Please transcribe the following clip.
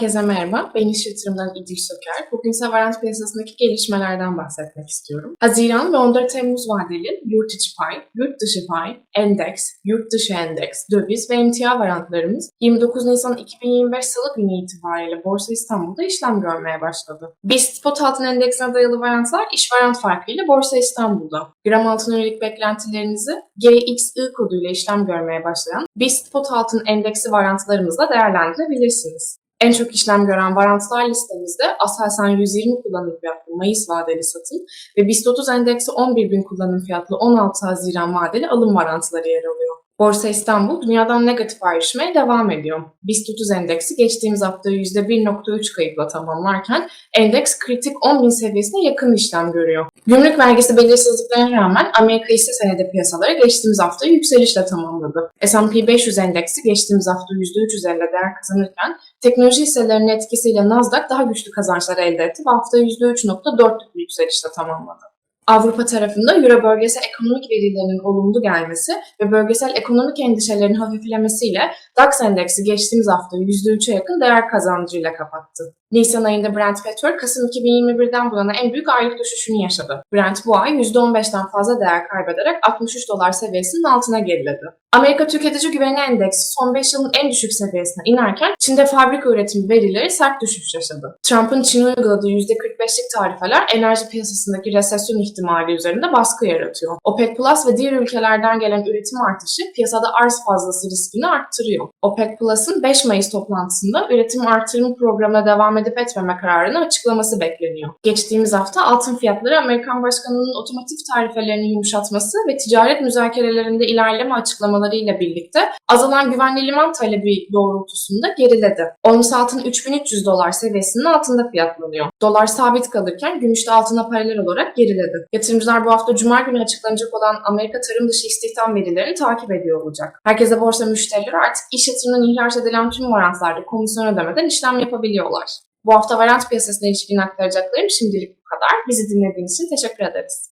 Herkese merhaba. Ben İş Yatırım'dan İdil Söker. Bugün ise varant piyasasındaki gelişmelerden bahsetmek istiyorum. Haziran ve 14 Temmuz vadeli yurt içi pay, yurt dışı pay, endeks, yurt dışı endeks, döviz ve emtia varantlarımız 29 Nisan 2025 Salı günü itibariyle Borsa İstanbul'da işlem görmeye başladı. BIST spot altın endeksine dayalı varantlar iş varant farkıyla Borsa İstanbul'da. Gram altın yönelik beklentilerinizi GXI koduyla işlem görmeye başlayan BIST spot altın endeksi varantlarımızla değerlendirebilirsiniz. En çok işlem gören varantlar listemizde Aselsan 120 kullanım fiyatlı Mayıs vadeli satım ve BIST 30 endeksi 11 bin kullanım fiyatlı 16 Haziran vadeli alım varantları yer alıyor. Borsa İstanbul dünyadan negatif ayrışmaya devam ediyor. BIST 30 endeksi geçtiğimiz hafta %1.3 kayıpla tamamlarken endeks kritik 10.000 seviyesine yakın işlem görüyor. Gümrük vergisi belirsizliklerine rağmen Amerika hisse senedi piyasaları geçtiğimiz hafta yükselişle tamamladı. S&P 500 endeksi geçtiğimiz hafta %350 değer kazanırken teknoloji hisselerinin etkisiyle Nasdaq daha güçlü kazançlar elde etti ve hafta %3.4'lük bir yükselişle tamamladı. Avrupa tarafında Euro bölgesel ekonomik verilerinin olumlu gelmesi ve bölgesel ekonomik endişelerin hafiflemesiyle DAX endeksi geçtiğimiz hafta %3'e yakın değer kazancıyla kapattı. Nisan ayında Brent petrol Kasım 2021'den bu yana en büyük aylık düşüşünü yaşadı. Brent bu ay %15'ten fazla değer kaybederek 63 dolar seviyesinin altına geriledi. Amerika Tüketici Güveni Endeksi son 5 yılın en düşük seviyesine inerken Çin'de fabrika üretimi verileri sert düşüş yaşadı. Trump'ın Çin'e uyguladığı %45'lik tarifeler enerji piyasasındaki resesyon ihtimali üzerinde baskı yaratıyor. OPEC Plus ve diğer ülkelerden gelen üretim artışı piyasada arz fazlası riskini arttırıyor. OPEC Plus'ın 5 Mayıs toplantısında üretim artırım programına devam edip etmeme kararını açıklaması bekleniyor. Geçtiğimiz hafta altın fiyatları Amerikan Başkanı'nın otomotiv tarifelerini yumuşatması ve ticaret müzakerelerinde ilerleme açıklamalarıyla birlikte azalan güvenli liman talebi doğrultusunda geriledi. Ons altın 3300 dolar seviyesinin altında fiyatlanıyor. Dolar sabit kalırken gümüş de altına paralel olarak geriledi. Yatırımcılar bu hafta Cuma günü açıklanacak olan Amerika tarım dışı istihdam verilerini takip ediyor olacak. Herkese borsa müşterileri artık iş yatırımından ihraç edilen tüm varantlarda komisyon ödemeden işlem yapabiliyorlar. Bu hafta varant piyasasına ilişkin aktaracaklarım şimdilik bu kadar. Bizi dinlediğiniz için teşekkür ederiz.